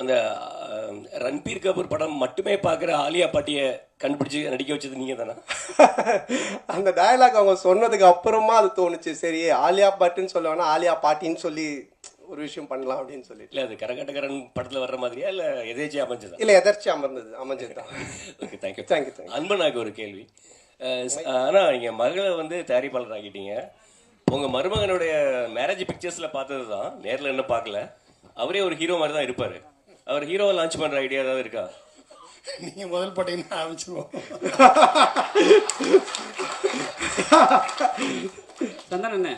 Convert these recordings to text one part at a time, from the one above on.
அந்த ரன்பீர் கபூர் படம் மட்டுமே பார்க்குற ஆலியா பாட்டியை கண்டுபிடிச்சு நடிக்க வச்சது நீங்கள் தானே? அந்த டயலாக் அவங்க சொன்னதுக்கு அப்புறமா அது தோணுச்சு. சரி ஆலியா பாட்டுன்னு சொல்ல வேணா ஆலியா பாட்டின்னு சொல்லி ஒரு விஷயம் பண்ணலாம் அப்படின்னு சொல்லிட்டு. இல்லை அது கரகாட்டக்காரன் படத்தில் வர்ற மாதிரியா இல்லை எதேச்சியாக அமைஞ்சதா? இல்லை எதர்ச்சி அமர்ந்தது அமைஞ்சது தான். Okay thank you thank you thank you அன்பனாக்கு ஒரு கேள்வி. ஆனால் நீங்கள் மகளை வந்து தயாரிப்பாளர் ஆக்கிட்டீங்க. உங்கள் மருமகனுடைய மேரேஜ் பிக்சர்ஸில் பார்த்தது தான் நேரில் என்ன பார்க்கல. அவரே ஒரு ஹீரோ மாதிரி தான் இருப்பார். அவர் ஹீரோவை லான்ச் பண்ணுற ஐடியா ஏதாவது இருக்கா? நீங்க முதல் பட்டீங்கன்னா ஆரம்பிச்சிருவோம். சந்தானம் அண்ணே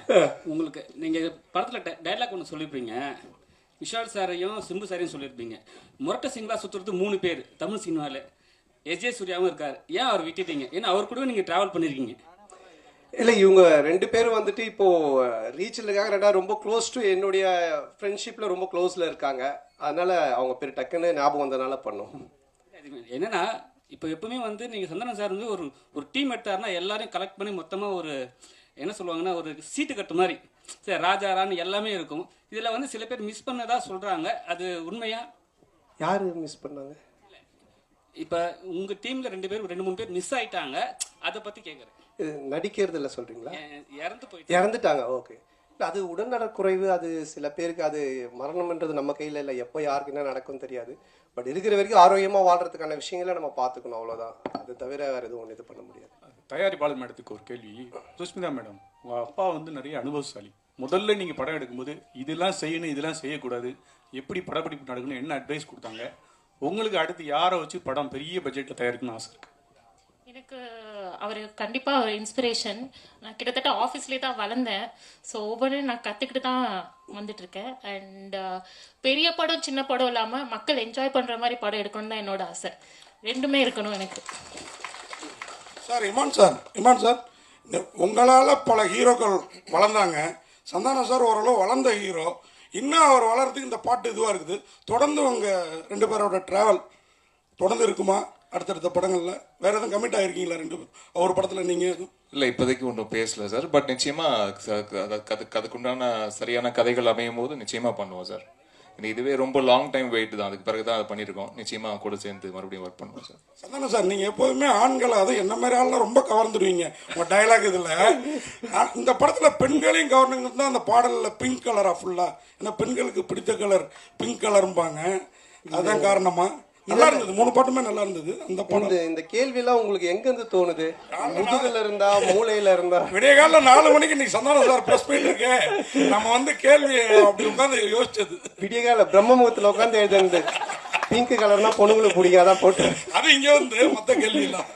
உங்களுக்கு நீங்க படத்துல டைலாக் ஒன்று சொல்லியிருப்பீங்க விஷால் சாரையும் சிம்பு சாரையும் சொல்லியிருப்பீங்க முரட்ட சிங்களா சுத்துறது மூணு பேர் தமிழ் சினிமாவில் எஜே சூர்யாவும் இருக்கார். ஏன் அவர் விட்டுட்டீங்க? ஏன்னா அவர் கூட நீங்க டிராவல் பண்ணிருக்கீங்க. இல்லை இவங்க ரெண்டு பேரும் வந்துட்டு இப்போ ரீச்சில் இருக்காங்க. ரெண்டாவது ரொம்ப க்ளோஸ் டு என்னுடைய ஃப்ரெண்ட்ஷிப்பில் ரொம்ப க்ளோஸில் இருக்காங்க. அதனால அவங்க பேர் டக்குன்னு ஞாபகம் வந்தனால பண்ணோம். என்னன்னா இப்போ எப்பவுமே வந்து நீங்க சந்தானம் சார் வந்து ஒரு ஒரு டீம் எடுத்தாருன்னா எல்லாரையும் கலெக்ட் பண்ணி மொத்தமா ஒரு என்ன சொல்லுவாங்கன்னா ஒரு சீட்டு கட்டு மாதிரி. சரி ராஜா ராணி எல்லாமே இருக்கும். இதுல வந்து சில பேர் மிஸ் பண்ணதா சொல்றாங்க. அது உண்மையா? யார் மிஸ் பண்ணாங்க? இப்போ உங்க டீம்ல ரெண்டு பேர் ரெண்டு மூணு பேர் மிஸ் ஆயிட்டாங்க. அதை பத்தி கேட்குறேன் இது நடிக்கிறது இல்லை சொல்கிறீங்களா இறந்து போயிட்டு இறந்துட்டாங்க ஓகே. அது உடல்நலக்குறைவு அது சில பேருக்கு அது மரணம்ன்றது நம்ம கையில் இல்லை. எப்போ யாருக்கு என்ன நடக்கும் தெரியாது. பட் இருக்கிற வரைக்கும் ஆரோக்கியமாக வாழ்றதுக்கான விஷயங்களை நம்ம பார்த்துக்கணும் அவ்வளோதான் அது தவிர வேறு எதுவும் ஒன்று இது பண்ண முடியாது. தயாரிப்பாளர் மேடத்துக்கு ஒரு கேள்வி. சுஷ்மிதா மேடம் உங்க அப்பா வந்து நிறைய அனுபவசாலி. முதல்ல நீங்க படம் எடுக்கும்போது இதெல்லாம் செய்யணும் இதெல்லாம் செய்யக்கூடாது. எப்படி படப்பிடிப்பு நடக்கணும் என்ன அட்வைஸ் கொடுத்தாங்க? உங்களுக்கு அடுத்து யாரை வச்சு படம் பெரிய பட்ஜெட்ல தயாரிக்கணும்னு ஆசை இருக்கு? எனக்கு அவர் கண்டிப்பாக ஒரு இன்ஸ்பிரேஷன் நான் கிட்டத்தட்ட ஆஃபீஸ்லேயே தான் வளர்ந்தேன். ஸோ ஒவ்வொன்றும் நான் கற்றுக்கிட்டு தான் வந்துட்டுருக்கேன். அண்ட் பெரிய படம் சின்ன படம் இல்லாமல் மக்கள் என்ஜாய் பண்ணுற மாதிரி படம் எடுக்கணும்னு தான் என்னோட ஆசை. ரெண்டுமே இருக்கணும் எனக்கு. Sir Imman sir Imman sir உங்களால் பல ஹீரோக்கள் வளர்ந்தாங்க. சந்தானம் சார் ஓரளவு வளர்ந்த ஹீரோ இன்னும் அவர் வளர்றதுக்கு இந்த பாட்டு இதுவாக இருக்குது. தொடர்ந்து உங்கள் ரெண்டு பேரோட ட்ராவல் தொடர்ந்து இருக்குமா? அடுத்தடுத்த படங்களில் வேற எதுவும் கமிட் ஆகிருக்கீங்களா ரெண்டு அவர் படத்தில் நீங்கள் எதுவும்? இல்லை இப்போதைக்கு ஒன்றும் பேசல சார் பட் நிச்சயமாக அதுக்குண்டான சரியான கதைகள் அமையும் போது நிச்சயமாக பண்ணுவோம் சார் இது இதுவே ரொம்ப லாங் டைம் வெயிட் தான். அதுக்கு பிறகு தான் அதை பண்ணியிருக்கோம். நிச்சயமாக கூட சேர்ந்து மறுபடியும் ஒர்க் பண்ணுவோம் சார் சந்தானம் சார் நீங்கள் எப்போதுமே ஆண்களை அது என்ன மாதிரி ஆள்லாம் ரொம்ப கவர்ந்துடுவீங்க உங்கள் டயலாக் இதில். இந்த படத்தில் பெண்களையும் கவர்னுங்கிறது தான் அந்த பாடலில் பிங்க் கலராக ஃபுல்லாக ஏன்னா பெண்களுக்கு பிடித்த கலர் பிங்க் கலரும்பாங்க அதுதான் காரணமா. நல்லா இருந்தது மூணு பாட்டுமே நல்லா இருந்தது. அந்த படம். இந்த இந்த கேள்வியெல்லாம் உங்களுக்கு எங்கேருந்து தோணுது? முதுகுல இருந்தா மூளையில இருந்தா? விடிய காலைல நாலு மணிக்கு இன்னைக்கு சந்தானம் சார் ப்ரெஸ் போயிட்டு இருக்கேன் நம்ம வந்து கேள்வி அப்படி உட்காந்து யோசிச்சது. விடியகால பிரம்ம முகத்தில் உட்காந்து எழுதுனது. பிங்க் கலர்னா பொண்ணுங்களுக்கு பிடிக்காதான் போட்டு. அது இங்கே வந்து மொத்த கேள்விலாம்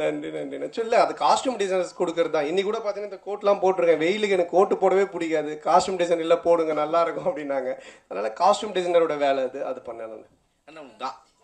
நன்றி நன்றி. நான் சொல்ல அது காஸ்டியூம் டிசைனர்ஸ் கொடுக்கறது தான். இன்னைக்கு கூட பார்த்தீங்கன்னா இந்த கோட்லாம் போட்டிருக்கேன். வெயிலுக்கு எனக்கு கோட்டு போடவே பிடிக்காது. காஸ்டியூம் டிசைன் இல்லை போடுங்க நல்லா இருக்கும் அப்படின்னாங்க. அதனால காஸ்டியூம் டிசைனரோட வேலை அது. அது அண்ணா கா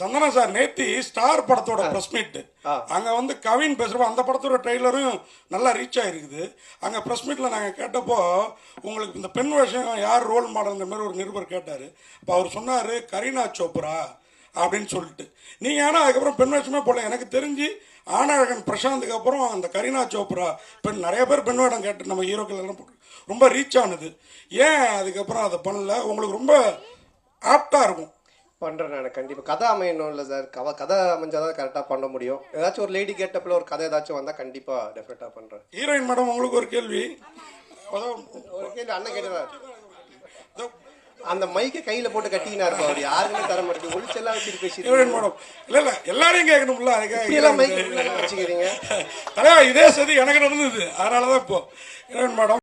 சந்தனம் சார் நேத்தி ஸ்டார் படத்தோட ப்ரெஸ் மீட். அங்க வந்து கவின் பேசுறப்போ அந்த படத்தோட ட்ரெய்லரும் நல்லா ரீச் ஆயிருக்குது. அங்க ப்ரெஸ் மீட்ல நாங்க கேட்டப்போ உங்களுக்கு இந்த பெண் வேஷம் யார் ரோல் மாடல்ங்கிற மாதிரி ஒரு நிருபர் கேட்டாரு. அப்போ அவர் சொன்னாரு கரீனா சோப்ரா அப்படின்னு சொல்லிட்டு. நீங்க ஆனா அதுக்கப்புறம் பெண் வேஷமே போல எனக்கு தெரிஞ்சு ஆனழகன் பிரசாந்துக்கு அப்புறம் அந்த கரீனா சோப்ரா பெண் நிறைய பேர் பெண் வேடம் கேட்டு நம்ம ஹீரோக்கள் எல்லாம் ரொம்ப ரீச் ஆனது. ஏன் அதுக்கப்புறம் அதை பண்ணல? உங்களுக்கு ரொம்ப ஆப்டா இருக்கும். பண்ணுறேன் நான் கண்டிப்பாக கதை அமையணும் இல்லை சார். கவ கதை அமைஞ்சால் தான் கரெக்டாக பண்ண முடியும். ஏதாச்சும் ஒரு லேடி கேட்டப்பில் ஒரு கதை ஏதாச்சும் வந்தால் கண்டிப்பாக டெஃபினட்டாக பண்ணுறேன் ஹீரோயின் மேடம் உங்களுக்கு ஒரு கேள்வி. ஒரு கேள்வி அண்ணன் கேட்டுறாரு இந்த அந்த மைக்கை கையில போட்டு இருப்பா அவர். யாருக்குமே தர மாட்டேங்குது. ஒளிச்செல்லாம் வச்சுட்டு பேசிட்டு மேடம் இல்ல இல்ல. எல்லாரையும் கேட்கணும்ல. இப்படியெல்லாம் மைக் அதுக்காக வச்சுக்கிறீங்க? தலைவா இதே சரி எனக்கு நடந்தது. அதனாலதான் இப்போ. Heroine madam